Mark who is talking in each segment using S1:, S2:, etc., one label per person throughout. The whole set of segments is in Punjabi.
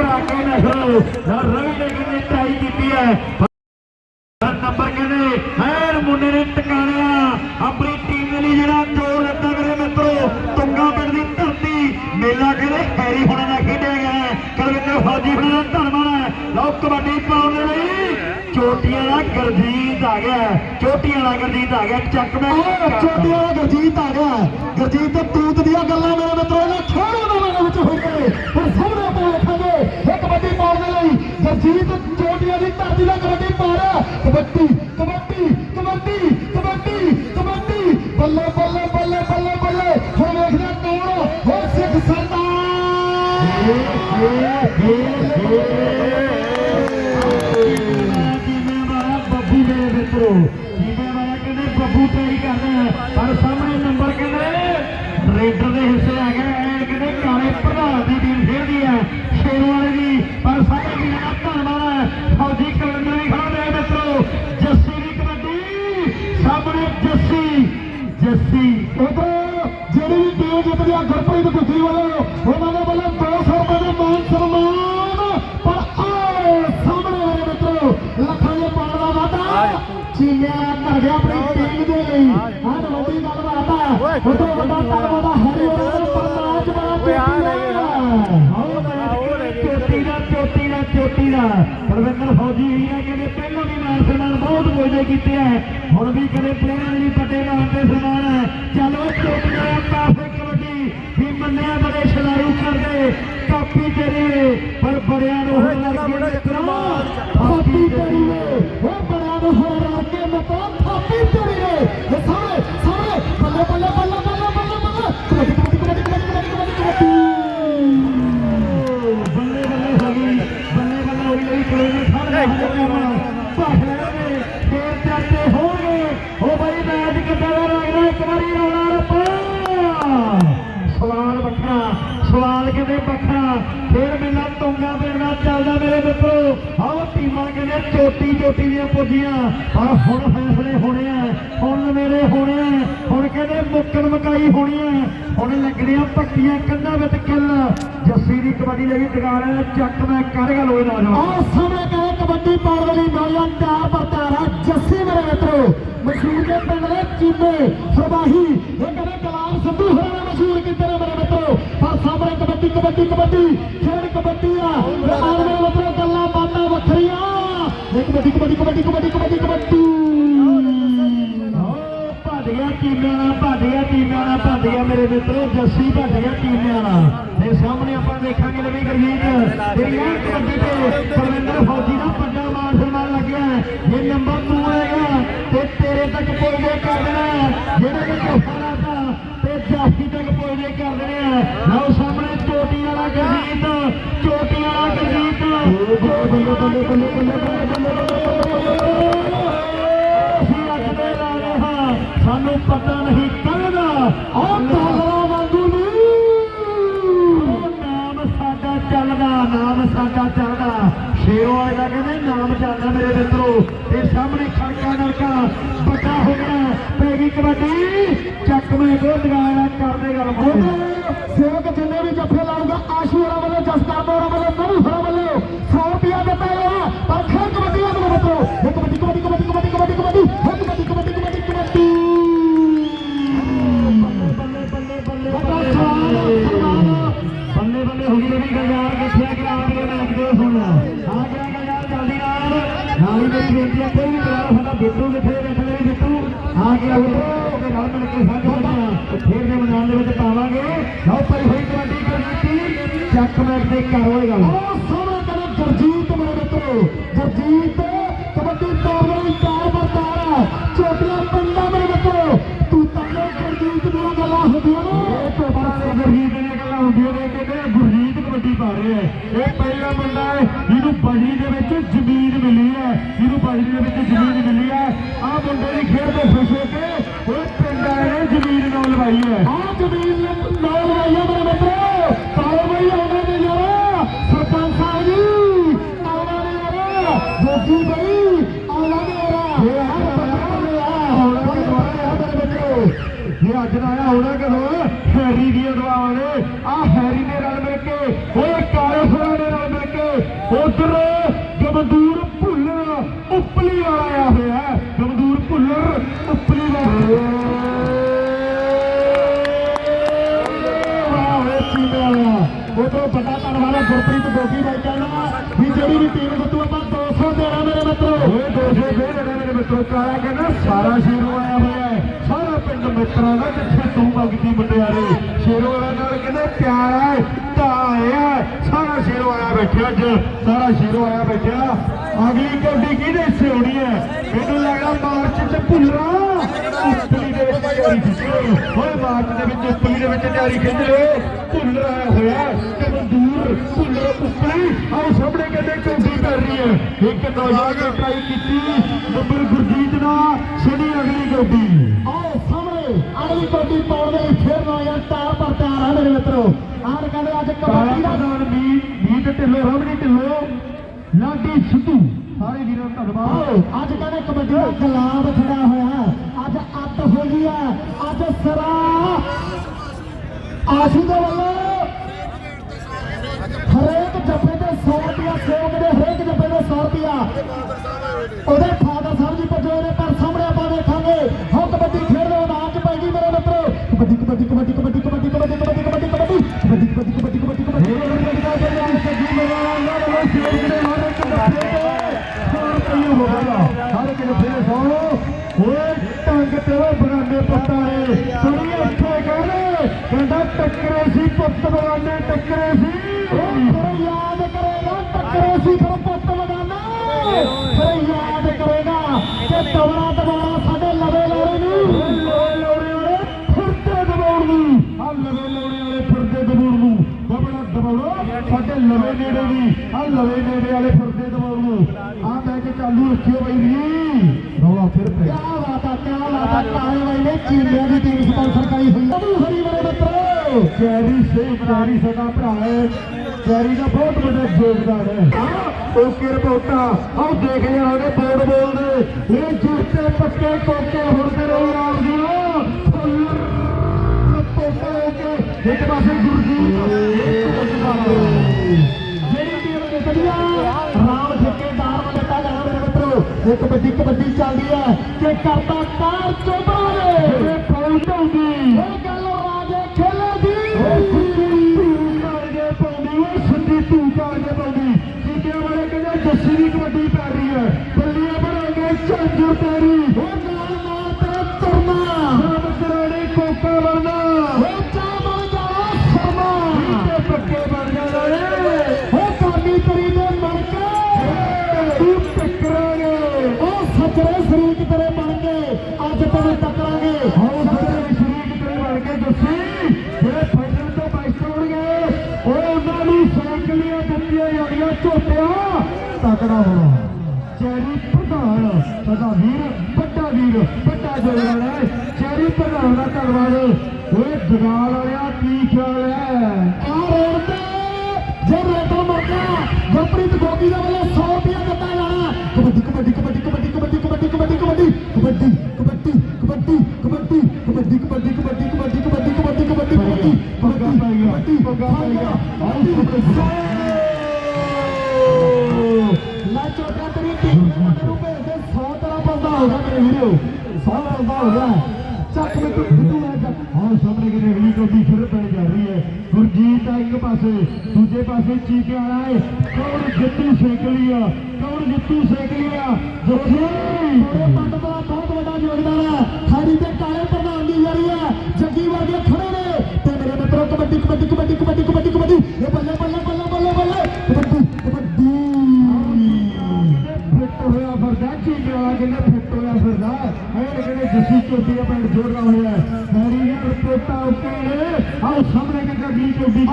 S1: ਕਰਾ ਕੇ ਨਸ਼ਰ ਨਾ ਰਵੀ ਨੇ ਕਿੰਨੀ ਟਰਾਈ ਕੀਤੀ ਹੈ ਪਰ ਨੰਬਰ ਕਹਿੰਦੇ ਹੈਰ ਮੁੰਡੇ ਨੇ ਟਿਕਾਣਿਆ ਆਪਣੀ ਟੀਮ ਦੇ ਲਈ ਜਿਹੜਾ ਜੋਰ ਲੱਗਾ ਮੇਰੇ ਮਿੱਤਰੋ ਤੁੰਗਾ ਪਿੰਡ ਦੀ ਧਰਤੀ ਮੇਲਾ ਕਹਿੰਦੇ ਹੈਰੀ ਹੁਣਾਂ ਦਾ ਖੇਡਿਆ ਗਿਆ ਹੈ ਕੁਲਵਿੰਦਰ ਫੌਜੀ ਹੁਣਾਂ ਦਾ ਧੰਨਵਾਦ ਹੈ ਲਓ ਕਬੱਡੀ ਪਾਉਣ ਦੇ ਲਈ ਚੋਟੀਆਂ ਦਾ ਗਰਜੀਤ ਆ ਗਿਆ ਹੈ। ਚੋਟੀਆਂ ਦਾ ਗਰਜੀਤ ਆ ਗਿਆ ਚੱਕ ਮੈਂ
S2: ਛੋਟਿਆਂ ਦਾ ਗਰਜੀਤ ਆ ਗਿਆ ਗਰਜੀਤ ਤੇ ਤੂਤ ਦੀਆਂ ਗੱਲਾਂ ਮੇਰੇ ਮਿੱਤਰੋ ਨੇ ਖੇਡੋ ਦੇ ਮਨ ਵਿੱਚ ਇਹ ਕਬੱਡੀ ਪਾਉਣ ਦੇ ਲਈ ਗਰਜੀਤ ਚੋਟੀਆਂ ਦੀ ਧਰਤੀ ਦਾ ਕਬੱਡੀ ਪਾ ਰਿਹਾ ਕਬੱਡੀ ਕਬੱਡੀ ਕਬੱਡੀ ਕਬੱਡੀ ਕਬੱਡੀ ਬੱਲੇ ਬੱਲੇ ਬੱਲੇ ਬੱਲੇ ਬੱਲੇ ਹੁਣ ਵੇਖਦੇ ਕੌਣ ਹੋ ਸਿੱਖ
S1: ਜਿਵੇਂ ਵਾਲਾ ਬੱਬੂ ਮੇਰੇ ਮਿੱਤਰੋ ਜਿਵੇਂ ਵਾਲਾ ਕਹਿੰਦੇ ਬੱਬੂ ਟਰਾਈ ਕਰਦਾ ਹੈ ਪਰ ਸਾਹਮਣੇ ਨੰਬਰ ਕਹਿੰਦੇ ਰੇਡਰ ਦੇ ਹਿੱਸੇ ਪਰ ਸਾਰੇ ਵੀਰਾਂ ਦਾ ਧੰਨਵਾਦ ਹੈ ਫੌਜੀ ਕਲੰਦਰ ਵੀ ਖੜਾ ਮੇਰੇ ਮਿੱਤਰੋ। ਜੱਸੀ ਦੀ ਕਬੱਡੀ ਸਾਹਮਣੇ ਜੱਸੀ। ਜੱਸੀ
S2: ਉਧਰ ਜਿਹੜੀ ਵੀ ਟੀਮ ਜਿੱਤਦੀ ਆ ਗੁਰਪ੍ਰੀਤ ਗੁੱਗੀ ਵੱਲੋਂ ਉਹਨਾਂ ਦੇ ਵੱਲੋਂ 200 ਰੁਪਏ ਦੇ ਮਾਨ ਸਨਮਾਨ। ਪਰ ਆਹ ਸਾਹਮਣੇ ਮੇਰੇ ਮਿੱਤਰੋ ਲੱਖਾਂ ਦੇ ਪਾਣ ਦਾ ਵਾਦਾ ਚੀਨਿਆ ਕਰ ਗਿਆ ਆਪਣੀ ਟੀਮ ਦੇ ਲਈ। ਹਾਂ ਵੱਡੀ ਗੱਲ ਬਾਤ ਹੈ ਉਦੋਂ ਵੱਡਾ ਧੰਨਵਾਦ
S1: ਪ੍ਰਵਿੰਦਰ ਫੌਜੀ ਵੀ ਆ ਕਹਿੰਦੇ ਪਹਿਲਾਂ ਵੀ ਮਾਨ ਸਨਮਾਨ ਬਹੁਤ ਮੋਜੇ ਕੀਤੇ ਆ ਹੁਣ ਵੀ ਕਦੇ ਪਲੇਅਰਾਂ ਦੀ ਪੱਟੇ ਮਾਰ ਤੇ ਸਨਮਾਨ ਹੈ। ਚਲੋ ਦਾ ਪਾਸੇ ਕਬੱਡੀ ਵੀ ਮੰਨਿਆ ਬੜੇ ਖਿਡਾਰੂ ਕਰਦੇ। ਕਾਪੀ ਤੇਰੇ ਪਰ ਬੜਿਆਂ ਨੂੰ ਹੁਣ ਲੱਗੇ
S2: ਥਾਪੀ ਤੇਰੀ ਉਹ ਬੜਾ ਨੂੰ ਹੋਰ ਲਾ ਕੇ ਮਤੋ ਥਾਪੀ
S1: ਸਵਾਲ ਵੱਖਰਾ ਸਵਾਲ ਫੇਰ ਮੇਲਾ ਤੁੰਗਾ ਪਿੰਡਾ ਚੱਲਦਾ ਮੇਰੇ ਮਿੱਤਰੋ ਆਓ ਟੀਮਾਂ ਕਹਿੰਦੇ ਚੋਟੀ ਚੋਟੀ ਦੀਆਂ ਪੁੱਜੀਆਂ ਪਰ ਹੁਣ ਫੈਸਲੇ ਹੋਣੇ ਆ ਹੁਣ ਮੇਰੇ ਹੋਣੇ ਆ ਹੁਣ ਕਹਿੰਦੇ ਮੁੱਕਣ ਮਕਾਈ ਹੋਣੀ ਆ ਹੁਣ ਲੱਗਣੀਆਂ ਪੱਕੀਆਂ ਕੰਧਾਂ ਵਿੱਚ ਕਿੱਲ ਜੱਸੀ ਦੀ ਕਬੱਡੀ ਲਈ ਟਿਕਾਰ ਚੱਕ ਮੈਂ ਕਰ ਗੱਲ ਹੋਏ ਨਾ
S2: ਆਹ ਸਾਹਮਣੇ ਕਹੇ ਕਬੱਡੀ ਪਾਉਣ ਵਾਲੀ ਨੌਜਵਾਨ ਤਿਆਰ ਬਰਤਾਰ ਹੈ ਜੱਸੀ ਮੇਰੇ ਮਿੱਤਰੋ ਮਸ਼ਹੂਰ ਦੇ ਪਿੰਡ ਦੇ ਚੀਮੇ ਸਰਵਾਹੀ ਇਹ ਕਹਿੰਦੇ ਕਲਾਮ ਸੰਧੂ ਹੋਰਾਂ ਨੇ ਮਸ਼ਹੂਰ ਕੀਤੇ ਨੇ ਮੇਰੇ ਮਿੱਤਰੋ ਪਰ ਸਾਹਮਣੇ ਕਬੱਡੀ ਕਬੱਡੀ ਕਬੱਡੀ ਖੇਡ ਕਬੱਡੀ ਆ ਆਹ ਮੇਰੇ ਮਿੱਤਰੋ ਗੱਲਾਂ ਬਾਤਾਂ ਵੱਖਰੀਆਂ ਇਹ ਕਬੱਡੀ ਕਬੱਡੀ ਕਬੱਡੀ ਕਬੱਡੀ ਕਬੱਡੀ ਕਬੱਡੀ
S1: ਓ ਭੱਜ ਗਿਆ ਟੀਮਾਂ ਨਾਲ ਭੱਜ ਗਿਆ ਟੀਮਾਂ ਨਾਲ ਭੱਜ ਗਿਆ ਮੇਰੇ ਮਿੱਤਰੋ ਜੱਸੀ ਭੱਜ ਗਿਆ ਟੀਮਾਂ ਨਾਲ ਤੇ ਸਾਹਮਣੇ ਆਪਾਂ ਦੇਖਾਂਗੇ ਨਵੀਂ ਗਰਜੀਤ ਤੇ ਯਾਰ ਕਬੱਡੀ ਤੇ ਪਰਵਿੰਦਰ ਫੌਜੀ ਦਾ ਵੱਡਾ ਨੰਬਰ 2 ਆਏਗਾ ਤੇ ਤੇਰੇ ਤੱਕ ਪਹੁੰਚੇ ਕਰ ਦੇਣਾ। ਜਿਹੜਾ ਜਿਹੜੇ ਨੇ ਦਾ ਤੇ ਜਾਫੀ ਤੱਕ ਪਹੁੰਚੇ ਕਰ ਦੇਣਾ। ਲਓ ਸਾਹਮਣੇ ਚੋਟੀ ਵਾਲਾ ਗਰਜੀਤ, ਚੋਟੀ ਵਾਲਾ ਗਰਜੀਤ।
S2: ਬੱਲੇ ਬੱਲੇ ਬੱਲੇ ਬੱਲੇ
S1: ਅਸੀਂ ਅੱਜ ਦੇ ਲਾ ਰਹੇ ਹਾਂ ਸਾਨੂੰ ਪਤਾ ਨਹੀਂ ਕੱਲ੍ਹ ਦਾ
S2: ਆਹ ਤਾਲਾ ਵਾਂਗੂ ਨਹੀਂ
S1: ਨਾਮ ਸਾਡਾ ਚੱਲਦਾ, ਨਾਮ ਸਾਡਾ ਚੱਲਦਾ। ਸ਼ੇਰੋ ਵਾਲੇ ਦਾ ਕਹਿੰਦੇ, ਨਾਮ ਚੱਲਦਾ ਮੇਰੇ ਮਿੱਤਰੋ। ਤੇ ਸਾਹਮਣੇ ਖੜਕਾ ਨਲਕਾ ਵੱਡਾ ਹੋ ਗਿਆ ਪੈ ਗਈ ਕਬੱਡੀ। ਚੱਕ ਮੈਂ ਗੋਲ ਲਗਾਇਆ ਕਰਦੇ ਗੱਲ।
S2: ਆ
S1: ਨਾਲ ਮਿਲ ਕੇ ਸਾਂਝਾ ਫੇਰ ਦੇ ਮੈਦਾਨ ਦੇ ਵਿੱਚ ਪਾਵਾਂਗੇ ਲਓ ਭਾਈ ਹੋਈ ਕਬੱਡੀ ਕਰਨੀ ਚੱਕ ਮੈਚ ਦੇ ਕਰ ਹੋਏ ਗੱਲ
S2: ਉਹ ਸੋਹਣਾ ਕਰੇ ਗਰਜੀਤ ਮੇਰੇ ਮਿੱਤਰੋ ਗਰਜੀਤ ਕਬੱਡੀ ਤੋੜਨ ਲਈ ਤਿਆਰ ਬਰਤਾਰ ਛੋਟੀਆਂ ਪਿੰਡਾਂ ਮੇਰੇ ਮਿੱਤਰੋ ਤੂੰ ਤਾਂ ਗਰਜੀਤ ਦੀਆਂ ਗੱਲਾਂ ਹੁੰਦੀਆਂ ਨੇ
S1: ਇਹ ਤੋਂ ਬਾਅਦ ਗੁਰਜੀਤ ਦੀਆਂ ਗੱਲਾਂ ਹੁੰਦੀਆਂ ਨੇ ਕਹਿੰਦੇ ਗੁਰਜੀਤ ਕਬੱਡੀ ਪਾ ਰਿਹਾ ਇਹ ਪਹਿਲਾ ਬੰਦਾ ਹੈ ਜਿਹਨੂੰ ਬੜੀ ਦੇ ਵਿੱਚ ਜ਼ਮੀਨ ਮਿਲੀ ਹੈ ਜਿਹਨੂੰ ਬੜੀ ਦੇ ਵਿੱਚ ਜ਼ਮੀਨ ਮਿਲੀ ਹੈ ਆਹ ਮੁੰਡੇ ਦੀ ਖੇਡ ਤੋਂ ਖੁਸ਼ ਹੋ ਕੇ ਉਹ ਪਿੰਡ ਨੇ ਜ਼ਮੀਨ ਨਾਲ ਲਵਾਈ ਹੈ।
S2: ਆਹ ਜ਼ਮੀਨ ਨਾਲ ਲਾਈਏ ਮੇਰੇ ਮਿੱਤਰੋ। ਕਾਲੇ ਬਈ ਆਉਂਦੇ ਨੇ ਯਾਰ ਸਰਪੰਚ ਸਾਹਿਬ ਜੀ ਆਉਂਦੇ ਨੇ ਯਾਰ ਗੋਗੀ ਬਈ ਆਉਂਦੇ ਨੇ ਯਾਰ।
S1: ਇਹ ਆਇਆ ਹੋਣਾ ਮੇਰੇ ਮਿੱਤਰੋ? ਇਹ ਅੱਜ ਦਾ ਆਇਆ ਹੋਣਾ ਕਦੋਂ? ਹੈਰੀ ਦੀ ਅਗਵਾਵਾਂ ਨੇ ਆ ਹੈਰੀ ਨੇ ਰਲ ਮਿਲ ਕੇ ਓਏ ਕਾਲੇ ਫੁੱਲਾਂ ਨੇ ਰਲ ਮਿਲ ਕੇ ਉਧਰ ਗਮਦੂਰ ਭੁੱਲਰ ਉਪਲੀ ਵਾਲਾ ਆਇਆ ਹੋਇਆ ਹੈ। ਗਮਦੂਰ ਭੁੱਲਰ ਉਪਲੀ ਵਾਲਾ ਵੇ ਚੀਮਿਆ ਉਧਰੋਂ ਵੱਡਾ ਧੰਨਵਾਦ ਹੈ ਗੁਰਪ੍ਰੀਤ ਗੋਗੀ ਬਾਈ ਕਹਿੰਦਾ ਵੀ ਜਿਹੜੀ ਵੀ ਟੀਮ ਨੂੰ ਆਪਾਂ 200 ਦੇਣਾ ਮੇਰੇ ਮਿੱਤਰੋ। ਓਏ 200 ਦੇ ਦੇਣਾ ਮੇਰੇ ਮਿੱਤਰੋ, ਕਾਲਾ ਕਹਿੰਦਾ ਸਾਰਾ ਸ਼ੇਰੋ ਆਇਆ ਹੋਇਆ ਹੈ। ਸਾਰਾ ਪਿੰਡ ਮਿੱਤਰਾਂ ਦਾ ਜਿੱਥੇ ਤੂੰ ਮੰਗਦੀ ਮੁੰਡਿਆਰੇ ਸ਼ੇਰੋ ਵਾਲਾ ਨਾਲ ਕਹਿੰਦੇ ਪਿਆਰ ਹੈ ਤਾਂ ਆਇਆ ਸਾਰਾ ਸ਼ੇਰੋ ਆਇਆ ਬੈਠਿਆ ਅੱਜ ਸਾਰਾ ਸ਼ੇਰੋ ਆਇਆ ਬੈਠਿਆ ਅਗਲੀ ਕੌਡੀ ਕਿਹਦੇ ਹਿੱਸੇ ਹੋਣੀ ਹੈ? ਮੈਨੂੰ ਲੱਗਦਾ ਮਾਰਚ ਚ ਭੁੱਲਣਾ। ਉਪਲੀ ਦੇ ਵਿੱਚ ਤਿਆਰੀ ਖਿੱਚ ਹੋਏ ਮਾਰਚ ਦੇ ਵਿੱਚ ਉਪਲੀ ਦੇ ਵਿੱਚ ਤਿਆਰੀ ਖਿੱਚ ਭੁੱਲਰ ਆਇਆ ਹੋਇਆ ਤੇ ਮਨਦੂਰ ਭੁੱਲਰ ਉਪਲੀ। ਆਹ ਸਾਹਮਣੇ ਕਹਿੰਦੇ ਕੌਡੀ ਕਰ ਰਹੀ ਹੈ? ਇੱਕ ਨੌਜਵਾਨ ਨੇ ਟਰਾਈ ਕੀਤੀ। ਨੰਬਰ ਗੁਰਜੀਤ ਦਾ। ਛੜੀ ਅਗਲੀ ਕੌਡੀ
S2: ਆਓ ਸਾਹਮਣੇ ਅਗਲੀ ਕੋਟੀ ਪਾਉਣ ਦੇ ਲਈ ਫਿਰ ਨੌਜਵਾਨ ਤਾਰ ਪਰ ਤਿਆਰ ਆ ਮੇਰੇ ਮਿੱਤਰੋ। ਆਹ ਕਹਿੰਦੇ ਅੱਜ ਕਬੱਡੀ ਦਾ
S1: ਪ੍ਰਧਾਨ ਗੁਰਜੀਤ ਢਿੱਲੋਂ ਰਮਣੀ ਢਿੱਲੋਂ, ਲਾਡੀ ਸਿੱਧੂ। ਸਾਰੇ ਵੀਰਾਂ ਦਾ ਧੰਨਵਾਦ।
S2: ਅੱਜ ਕਹਿੰਦੇ ਕਬੱਡੀ ਦਾ ਗੁਲਾਬ ਖੜਾ ਹੋਇਆ। ਅੱਜ ਅੱਤ ਹੋ ਗਈ ਹੈ ਅੱਜ ਸਰਾ ਆਸ਼ੂ ਦੇ ਵੱਲੋਂ ਹਰੇਕ ਜੱਫੇ ਤੇ 100 ਰੁਪਇਆ ਸੇਵਕ ਦੇ ਹਰੇਕ ਜੱਫੇ ਤੇ 100 ਰੁਪਇਆ ਉਹਦੇ ਫਾਦਰ ਸਾਹਿਬ ਜੀ ਭੱਜੇ ਹੋਏ ਨੇ, ਪਰ ਸਾਹਮਣੇ ਆਪਾਂ ਵੇਖਾਂਗੇ ਹਾਂ ਕਬੱਡੀ ਖੇਡਦੇ ਮੈਦਾਨ ਚ ਪੈ ਗਈ ਮੇਰੇ ਮਿੱਤਰੋ। ਕਬੱਡੀ ਕਬੱਡੀ ਕਬੱਡੀ ਕਬੱਡੀ ਕਬੱਡੀ ਕਬੱਡੀ देवो बना में पता है ਸਾਡੇ ਲਵੇ
S1: ਨੇੜੇ ਦੀ ਆ ਲਵੇ ਨੇੜੇ ਵਾਲੇ ਫਿਰਦੇ ਦਬਾਉਣ ਨੂੰ। ਆ ਬੈ ਕੇ ਚਾਲੂ ਰੱਖਿਓ ਬਈ ਵੀ ਰੌਲਾ ਫਿਰ ਪਿਆ।
S2: ਕਿਆ ਬਾਤ ਆ ਕਿਆ ਬਾਤ ਆ ਕਾਲੇ ਬਾਈ ਨੇ ਚੀਨੀਆਂ ਦੀ ਟੀਮ ਸਪਾਂਸਰ ਕਰੀ ਹੋਈ। ਅਬੂ ਹਰੀ ਮੇਰੇ ਮਿੱਤਰੋ
S1: ਕੈਰੀ ਸੇ ਕੈਰੀ ਸਾਡਾ ਭਰਾ ਹੈ। ਕੈਰੀ ਦਾ ਬਹੁਤ ਵੱਡਾ ਯੋਗਦਾਨ ਹੈ। ਓਕੇ ਰਿਪੋਰਟਾਂ। ਆਓ ਦੇਖ ਜਾ ਉਹਦੇ ਬੋਰਡ ਬੋਲਦੇ ਇਹ ਜੁੱਤੇ ਪੱਕੇ ਕੋਕੇ ਹੁਰਦੇ ਰਹੋ ਆਪ ਜੀ ਇੱਕ ਪਾਸੇ ਗੁਰਜੀਤ, ਇੱਕ ਪਾਸੇ
S2: ਜਿਹੜੀ ਟੀਮ ਨੇ ਕਦੀਆ ਰਾਮ ਠੇਕੇਦਾਰ ਨੂੰ ਦਿੱਤਾ ਜਾਣਾ ਮੇਰੇ ਮਿੱਤਰੋ। ਇਹ ਕਬੱਡੀ ਕਬੱਡੀ ਚੱਲਦੀ ਹੈ ਕਿ ਕਰਦਾ ਕਾਰ ਚੋਬਰਾ ਨੇ
S1: ਇਹ ਪਹੁੰਚਾਉਂਦੀ
S2: ਇਹ ਗੱਲ ਰਾਜੇ ਖੇਲੇ ਦੀ
S1: ਸਿੱਧੀ ਤੂੰ ਕਾਰਜੇ ਪਾਉਂਦੀ ਜਿੱਦਿਆਂ ਵਾਲੇ ਕਹਿੰਦੇ ਜੱਸੀ ਦੀ ਕਬੱਡੀ ਪੈ ਰਹੀ ਹੈ। ਬੱਲੀਆਂ ਬਣਾਂਗੇ ਝਾਂਜਰ ਤੇਰੀ।
S2: ਸ਼ਰੀਕ ਤੇਰੇ ਬਣ ਕੇ ਅੱਜ ਤੈਨੂੰ ਟੱਕਰਾਂਗੇ।
S1: ਆਓ ਸਾਰੇ ਸ਼ਰੀਕ ਤੇਰੇ ਬਣ ਕੇ ਦੱਸੀ ਜਿਹੜੇ ਫਾਈਨਲ ਤੋਂ ਬਾਈਕ ਹੋਣਗੇ ਉਹ ਉਹਨਾਂ ਨੂੰ ਸਾਈਕਲੀਆਂ ਦਿੱਤੀਆਂ ਜਾਣੀਆਂ ਝੋਟਿਆ ਤਕੜਾ ਹੋਣਾ। ਚੈਰੀ ਪ੍ਰਧਾਨ ਸਾਡਾ ਵੀਰ ਵੱਡਾ ਵੀਰ ਵੱਡਾ ਜੋੜਾਲ ਹੈ। ਚੈਰੀ ਪ੍ਰਧਾਨ ਦਾ ਧੰਨਵਾਦ। ਓਏ ਦਗਾਲ ਵਾਲਿਆ ਕੀ ਖਿਆਲ ਹੈ?
S2: ਆ ਰੋਡ ਤੇ ਜੇ ਰੇਟਾ ਮਰਦਾ ਗੁਰਪ੍ਰੀਤ ਗੋਗੀ ਦੇ ਵੱਲੋਂ 100 ਕਬੱਡੀ ਕਬੱਡੀ ਕਬੱਡੀ ਕਬੱਡੀ ਕਬੱਡੀ ਕਬੱਡੀ ਕਬੱਡੀ ਕਬੱਡੀ ਕਬੱਡੀ
S1: ਪੱਗਾ ਪੈ ਗਿਆ ਪੱਗਾ ਪੈ ਗਿਆ ਆਓ
S2: ਮੈਂ ਚੋਟਾ ਤੇਰੀ ਟੀਮ ਦੇ ਮੁੰਡੇ ਨੂੰ ਭੇਜ ਦੇ 100 ਤੇਰਾ ਬੰਦਾ ਹੋ ਗਿਆ ਮੇਰੇ ਵੀਰੋ 100 ਬੰਦਾ ਹੋ ਗਿਆ ਚੱਕ ਮੈਂ ਤੂੰ ਤੂੰ ਆ ਜਾ
S1: ਹਾਂ ਸਾਹਮਣੇ ਕਿਤੇ ਅਗਲੀ ਕੋਡੀ ਫਿਰ ਪੈਣ ਜਾ ਰਹੀ ਹੈ ਗੁਰਜੀਤ ਆ ਇੱਕ ਪਾਸੇ ਦੂਜੇ ਪਾਸੇ ਚੀਕੇ ਵਾਲਾ ਹੈ ਕੌਣ ਜਿੱਤੂ ਸੈਕਲੀ ਆ ਕੌਣ ਜਿੱਤੂ ਸੈਕਲੀ ਆ ਜੱਫੀ
S2: ਮੇਰੇ ਪੰਡ ਦਾ ਬਹੁਤ ਵੱਡਾ ਯੋਗਦਾਨ ਹੈ ਸਾਡੀ ਪ੍ਰਧਾਨ ਦੀ ਯਾਰੀ ਹੈ। ਜੱਗੀ ਵਰਗੇ ਖੜੇ ਨੇ। ਤੇ ਮੇਰੇ ਮਿੱਤਰੋ ਕਬੱਡੀ ਕਬੱਡੀ ਕਬੱਡੀ ਕਬੱਡੀ ਕਬੱਡੀ ਕਬੱਡੀ। ਇਹ ਬੱਲੇ ਬੱਲੇ ਬੱਲੇ ਬੱਲੇ ਬੱਲੇ। ਕਬੱਡੀ ਕਬੱਡੀ।
S1: ਫਿੱਟ ਹੋਇਆ ਫਿਰਦਾ ਚੀਕੇ ਵਾਲਾ ਕਹਿੰਦਾ ਫਿੱਟ ਹੋਇਆ ਫਿਰਦਾ ਇਹ ਕਹਿੰਦੇ ਜੱਸੀ ਚੋਟੀ ਦਾ ਪਿੰਡ ਜੋੜਦਾ ਹੋਇਆ। ਮੈਰੀ ਨੇ ਓਕੇ ਨੇ ਆਓ ਸਾਹਮਣੇ ਕਿਤੇ ਅਗਲੀ ਕੋਡੀ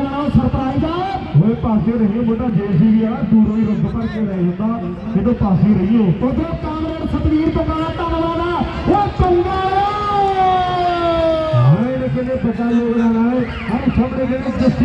S2: ਉਹ ਸਰਪ੍ਰਾਈਜ਼ ਆ।
S1: ਓਏ ਪਾਸੇ ਰਹੀਓ ਮੁੰਡਾ ਜੇਸੀਬੀ ਆ ਦੂਰੋਂ ਹੀ ਰੁੱਕ ਭਰ ਕੇ ਲੈ ਜਾਂਦਾ। ਕਿਦੋਂ ਪਾਸੇ ਰਹੀਓ।
S2: ਉਧਰ ਕਾਮਰੇਡ ਸਤਵੀਰ ਟੰਗਾ ਧੰਨਵਾਦ ਆ। ਉਹ ਟੰਗਾ
S1: ਹਾਏ ਨੇ ਕਿੰਨੇ ਪਤਾ ਲੋਕ ਨਾਲ ਹਰ ਸਾਹਮਣੇ ਜਿਹੜੇ ਜੱਸੀ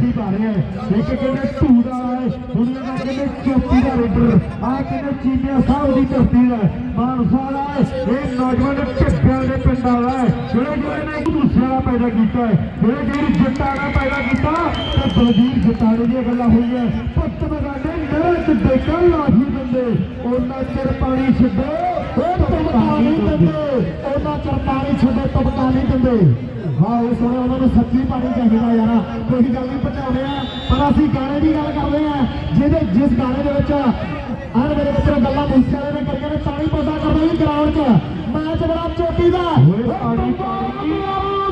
S1: ਸਿੰਘ ਪਾ ਰਹੇ ਆ। ਇੱਕ ਕਹਿੰਦੇ ਢੂੜ ਵਾਲਾ ਹੈ ਦੁਨੀਆ ਦਾ ਕਹਿੰਦੇ ਚੋਟੀ ਦਾ ਰੇਡਰ। ਆ ਕਹਿੰਦੇ ਚੀਨੀਆ ਸਾਹਿਬ ਦੀ ਧਰਤੀ ਦਾ। ਮਾਨਸਾ ਵਾਲਾ ਇਹ ਨੌਜਵਾਨ ਢੱਕਿਆਂ ਦੇ ਪਿੰਡ ਵਾਲਾ ਹੈ। ਜਿਹੜੇ ਜਿਹੜੇ ਨੇ ਦੂਸਰੇ ਦਾ ਪੈਦਾ ਕੀਤਾ ਹੈ, ਜਿਹੜੇ ਜਿਹੜੀ ਜੱਟਾਂ ਦਾ ਪੈਦਾ ਕੀਤਾ ਤੇ ਬਲਦੀਰ ਜੱਟਾਣੇ ਦੀਆਂ ਗੱਲਾਂ ਹੋਈਆਂ। ਪੁੱਤ ਬਗਾਨੇ ਨਰਕ ਦੇ ਕੱਲ ਲਾਹੀ ਦਿੰਦੇ ਉਹਨਾਂ ਚਿਰ ਪਾਣੀ ਛੱਡੋ,
S2: ਉਹ ਤਬਕਾ ਨਹੀਂ ਦਿੰਦੇ। ਉਹਨਾਂ ਚਿਰ ਪਾਣੀ ਛੱਡੇ ਤਬਕਾ ਨਹੀਂ ਦਿੰਦੇ। ਹਾਂ, ਉਹ ਸੋਹਣੇ ਉਹਨਾਂ ਨੂੰ ਸੱਚੀ ਪਾਣੀ ਚਾਹੀਦਾ ਯਾਰ। ਕੋਈ ਗੱਲ ਨਹੀਂ, ਪਹੁੰਚਾਉਂਦੇ ਆ। ਪਰ ਅਸੀਂ ਗਾਣੇ ਦੀ ਗੱਲ ਕਰਦੇ ਆ, ਜਿਹਦੇ ਜਿਸ ਗਾਣੇ ਦੇ ਵਿੱਚ ਆਹ ਮੇਰੇ ਬੱਚੇ ਗੱਲਾਂ ਮੂਸੇ ਵਾਲੇ ਨੇ ਕਰੀਆਂ ਨੇ ਪਾਣੀ ਪੌਦਾ ਕਰਦੇ ਜੀ ਗਰਾਊਂਡ 'ਚ ਮੈਚ ਬੜਾ ਚੋਟੀ ਦਾ।
S1: ਓਏ ਪਾਣੀ ਪਾਣੀ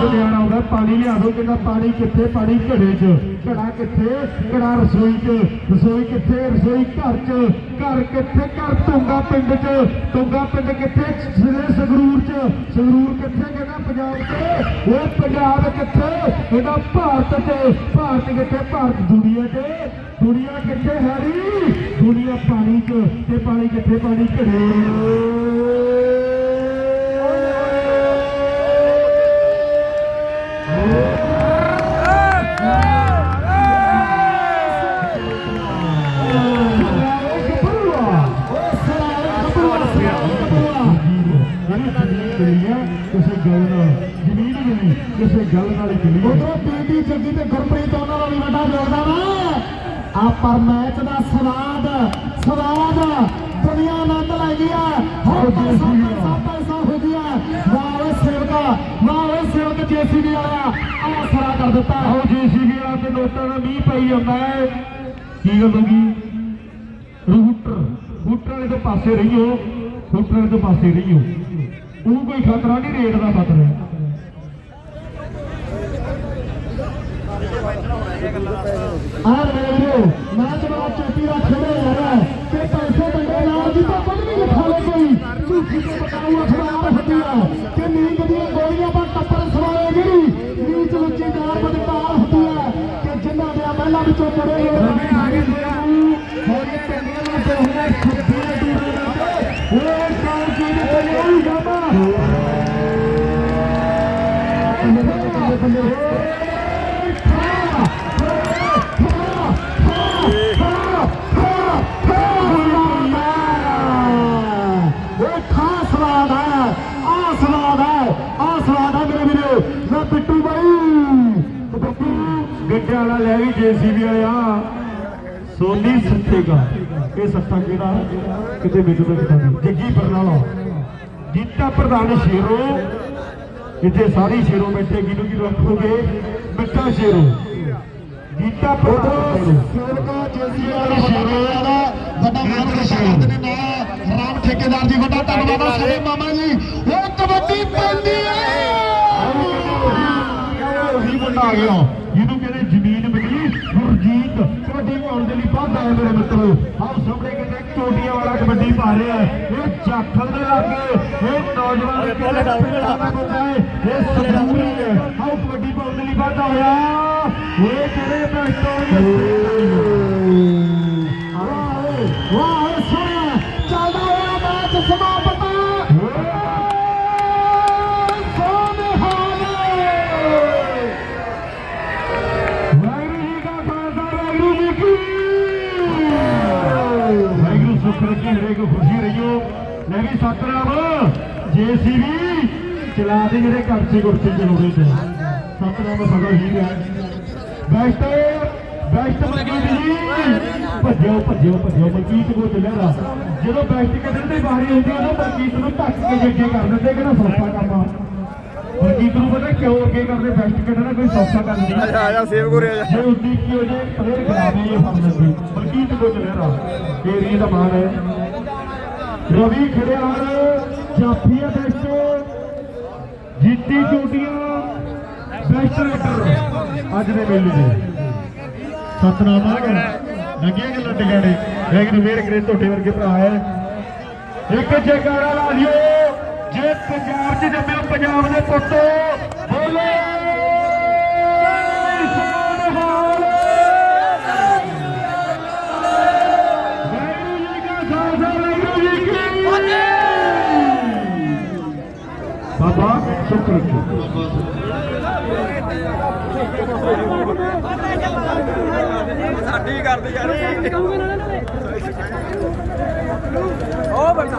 S1: ਜੁੜਿਆਣਾ ਆਉਂਦਾ, ਪਾਣੀ ਲਿਆ ਦੋ ਕਹਿੰਦਾ, ਪਾਣੀ ਕਿੱਥੇ, ਪਾਣੀ ਘੜੇ 'ਚ, ਘੜਾ ਕਿੱਥੇ, ਘੜਾ ਰਸੋਈ 'ਚ, ਰਸੋਈ ਕਿੱਥੇ, ਰਸੋਈ ਘਰ 'ਚ, ਘਰ ਕਿੱਥੇ, ਘਰ ਤੁੰਗਾ ਪਿੰਡ 'ਚ, ਤੁੰਗਾ ਪਿੰਡ ਕਿੱਥੇ, ਜ਼ਿਲ੍ਹੇ ਸੰਗਰੂਰ 'ਚ, ਸੰਗਰੂਰ ਕਿੱਥੇ ਕਹਿੰਦਾ, ਪੰਜਾਬ 'ਚ, ਉਹ ਪੰਜਾਬ ਕਿੱਥੇ, ਇਹਦਾ ਭਾਰਤ 'ਚ ਭਾਰਤ ਕਿੱਥੇ, ਭਾਰਤ ਦੁਨੀਆ 'ਚ ਦੁਨੀਆ ਕਿੱਥੇ ਹੈਰੀ ਦੁਨੀਆ ਪਾਣੀ 'ਚ ਤੇ ਪਾਣੀ ਕਿੱਥੇ, ਪਾਣੀ ਘੜੇ ਕਿਸੇ ਗੱਲ ਨਾਲ ਜ਼ਮੀਨ ਮਿਲੀ ਕਿਸੇ ਗੱਲ ਨਾਲ ਹੀ ਮਿਲੀ
S2: ਉਧਰੋਂ ਪੀਟੀ ਜੱਗੀ ਤੇ ਗੁਰਪ੍ਰੀਤ ਉਹਨਾਂ ਦਾ ਵੀ ਵੱਡਾ ਯੋਗਦਾਨ ਆ ਆ ਪਰ ਮੈਚ ਦਾ ਸਵਾਦ ਸਵਾਦ ਦੁਨੀਆ ਆਨੰਦ ਲੈ ਗਿਆ ਹਰ ਪੈਸਾ ਪੈਸਾ ਪੈਸਾ ਹੋ ਗਿਆ ਵਾਹ ਸੇਵਕਾ ਵਾਹ ਸੇਵਕ ਜੇਸੀਬੀ ਵਾਲਾ ਆਸਰਾ ਕਰ ਦਿੱਤਾ
S1: ਆਹੋ ਜੀਸੀਬੀ ਆ ਕੇ ਨੋਟਾਂ ਦਾ ਮੀਂਹ ਪਈ ਜਾਂਦਾ ਹੈ ਕੀ ਗੱਲ ਹੋ ਗਈ ਰੂਟਰ ਰੂਟਰ ਵਾਲੇ ਤੋਂ ਪਾਸੇ ਰਹੀਓ ਰੂਟਰ ਵਾਲੇ ਤੋਂ ਪਾਸੇ ਰਹੀਓ ਉਹ ਕੋਈ ਖਤਰਾ ਨਹੀਂ, ਰੇਟ ਦਾ ਖਤਰਾ।
S2: ਆਹ ਮੇਰੇ ਵੀਰੋ ਮੈਚ ਚੋਟੀ ਦਾ ਖੇਡਿਆ ਜਾ ਤੇ ਪੈਸੇ ਬੰਦੇ ਨਾਲ ਦੀ ਤਾਂ ਕੁਝ ਵੀ ਲਿਖਾ ਲੈ ਕੋਈ। ਝੂਠੀ ਤੇ ਬਤਾਊ ਅਖਬਾਰ ਹੁੰਦੀ ਕਿ ਨੀਂਦ ਦੀਆਂ ਗੋਲੀਆਂ ਪਰ ਟੱਪਰ ਸਵਾਏ ਜਿਹੜੀ। ਨੀਚ ਲੁੱਚੀ ਦਾਰ ਬਦਕਾਰ ਹੁੰਦੀ ਹੈ ਕਿ ਜਿਨ੍ਹਾਂ ਦੇ ਮਹਿਲਾ ਵਿੱਚੋਂ ਪੜੇ ਹੋਏ
S1: ਆ ਗਏ ਹੋਰ ਇਹ ਪਿੰਡੀਆਂ ਨੂੰ ਤੇ ਹੁੰਦਾ ਖੁੱਡੀਆਂ ਦੂਰ ਦੇ ਉਹ ਕਾਲ ਜੀ ਦੇ ਤੇ ਨਹੀਂ ਜਾਮਾ
S2: ਇਹ ਖਾਸ ਸਵਾਦ ਹੈ ਆ ਸਵਾਦ ਹੈ ਆ ਸਵਾਦ ਹੈ ਮੇਰੇ ਵੀਰੋ ਮੈਂ ਬਿੱਟੂ ਬਾਈ ਬਿੱਟੂ
S1: ਗੱਡਿਆਂ ਵਾਲਾ ਲੈ ਵੀ ਜੀਸੀਬੀ ਵਾਲਿਆ ਸੋਨੀ ਸੱਤੇਗਾ। ਇਹ ਸੱਤਾ ਕਿਹੜਾ? ਕਿਤੇ ਵਿੱਚ ਵਿੱਚ ਜੱਗੀ ਬਰਨਾਲਾ ਜੀਤਾ ਪ੍ਰਧਾਨ ਸ਼ੇਰੋ। ਇੱਥੇ ਸਾਰੀ ਸ਼ੇਰੋ ਬੈਠੇ ਕਿਹਨੂੰ ਕਿਹਨੂੰ ਰੱਖੋਗੇ? ਬਿੱਟਾ ਸ਼ੇਰੋ। ਪ੍ਰਧਾਨ ਸ਼ੇਰੋ।
S2: ਸੇਵਕਾ ਜੇਸੀ ਵਾਲਾ ਸ਼ੇਰੋ ਵਾਲਾ ਵੱਡਾ ਮਾਨ ਪ੍ਰਸ਼ਾਦ ਨੇ ਨਾ ਰਾਮ ਠੇਕੇਦਾਰ ਜੀ ਵੱਡਾ ਧੰਨਵਾਦ ਆ ਸਾਡੇ ਮਾਮਾ ਜੀ। ਉਹ ਕਬੱਡੀ ਪੈਂਦੀ ਹੈ
S1: ਉਹੀ ਮੁੰਡਾ ਆ ਗਿਆ ਜਿਹਨੂੰ ਕਹਿੰਦੇ ਜ਼ਮੀਨ ਮਿਲੀ। ਗੁਰਜੀਤ ਕਬੱਡੀ ਪਾਉਣ ਦੇ ਲਈ ਬਾਅਦ ਆਏ ਮੇਰੇ ਮਿੱਤਰੋ। ਆਹ ਸਾਹਮਣੇ ਟੋਟੀਆਂ ਵਾਲਾ ਕਬੱਡੀ ਪਾ ਰਿਹਾ ਹੈ। ਇਹ ਜਾਖਲ ਦੇ ਲਾਗੇ ਇਹ ਨੌਜਵਾਨ ਕਹਿੰਦੇ ਪਿੰਡਾਂ ਦਾ ਮੁੰਡਾ ਹੈ? ਇਹ ਸੰਗਰੂਰੀ ਹੈ। ਆਹ ਕਬੱਡੀ ਪਾਉਣ ਦੇ ਲਈ ਬਾਅਦ ਆਇਆ ਇਹ ਕਿਹੜੇ ਬੈਠੋ
S2: ਵਾਹ ਵਾਹ
S1: ਵੀ ਸਤਨਾਮ। ਜੇਸੀਬੀ ਚਲਾ ਦੇ ਜਿਹੜੇ ਕਰਚੇ ਗੁਰਚੇ ਜਲੋੜੇ ਤੇ। ਸਤਨਾਮ ਸਦਾ ਹੀ ਹੈ ਬੈਸਟ ਬੈਸਟ ਮਲਕੀਤ ਜੀ। ਭੱਜੋ ਭੱਜੋ ਭੱਜੋ ਮਲਕੀਤ ਕੋ ਚੱਲਿਆ ਜਦੋਂ ਬੈਸਟ ਕੱਢਣ ਦੀ ਵਾਰੀ ਹੁੰਦੀ ਉਦੋਂ ਮਲਕੀਤ ਨੂੰ ਢੱਕ ਕੇ ਜੇ ਅੱਗੇ ਕਰ ਦਿੰਦੇ ਕਿਹੜਾ ਸੌਖਾ ਕੰਮ ਆ। ਮਲਕੀਤ ਨੂੰ ਪਤਾ ਕਿਉਂ ਅੱਗੇ ਕਰਦੇ ਬੈਸਟ ਕੱਢਣਾ ਕੋਈ ਸੌਖਾ ਕੰਮ ਨਹੀਂ।
S3: ਆ ਜਾ ਸੇਵ ਕੋ ਰਿਹਾ
S1: ਜੇ। ਉੱਡੀ ਕੀ ਹੋ ਜੇ ਪਲੇਅਰ ਖਰਾਬ ਨਹੀਂ ਇਹ ਫੜ ਲੈਂਦੀ ਬਲਕੀਤ ਕੋ ਚਲੇ ਰਾ ਇਹ ਰੀ ਦਾ ਮਾਨ ਹੈ। ਰਵੀ ਖੜਿਆਰ ਜਾਫੀਆ ਬੈਸਟ ਜੀਤੀ ਚੋਟੀਆਂ ਬੈਸਟ ਰਾਈਡਰ ਅੱਜ ਦੇ ਮੇਲੇ ਦੇ। ਸਤਨਾਮ ਆ ਗਿਆ। ਲੱਗੀਆਂ ਗੱਲਾਂ ਟਿਕਾਣੇ ਲੇਕਿਨ ਵੇਰ ਕਰੇ ਤੁਹਾਡੇ ਵਰਗੇ ਭਰਾ ਹੈ। ਇੱਕ ਜੈਕਾਰਾ ਲਾ ਲਿਓ। ਜੇ ਪੰਜਾਬ 'ਚ ਜੰਮਿਆ ਪੰਜਾਬ ਦੇ ਪੁੱਤੋ। ਸੁਖ ਰੱਖੋ
S3: ਸਾਡੀ ਕਰਦੇ ਯਾਰ ਉਹ ਬੰਦਾ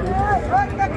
S1: ਇਹ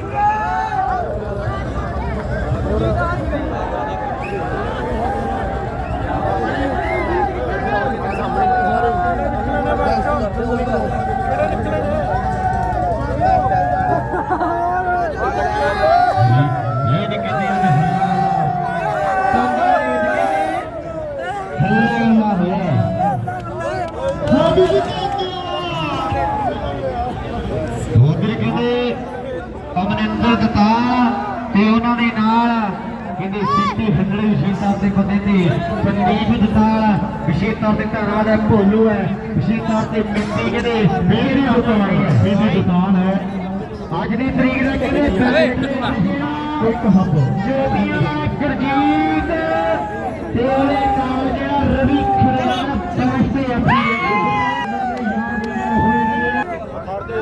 S1: ਵਿਸ਼ੇਸ਼ ਤੇ ਬੰਦੇ ਤੇ ਸੰਦੀਪ ਦਤਾਲ ਵਿਸ਼ੇਸ਼ ਤੌਰ ਤੇ ਧੰਨਵਾਦ ਹੈ ਭੋਲੂ ਹੈ। ਵਿਸ਼ੇਸ਼ ਤੌਰ ਤੇ ਮਿੰਦੀ ਕਹਿੰਦੇ ਮੇਰੀ ਦੁਕਾਨ ਮੇਰੀ ਦੁਕਾਨ ਹੈ। ਅੱਜ ਦੀ ਤਰੀਕ ਦਾ ਕਹਿੰਦੇ ਇੱਕ ਹੱਬ। ਜੋਤੀਆਂ ਦਾ ਗੁਰਜੀਤ ਤੇ ਉਹਦੇ ਨਾਲ ਜਿਹੜਾ ਰਵੀ ਖਰੇਣਾ ਬੈਠ ਤੇ ਆਪਣੀ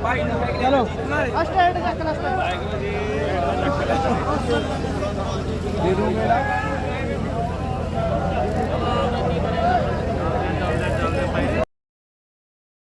S3: ਚਲੋ।
S4: ਅਸਟੇਟ ਚੱਕ ਲੈ ਅਸਟੇਟ ਦੇ ਦੂੰਗੇ ਨਾ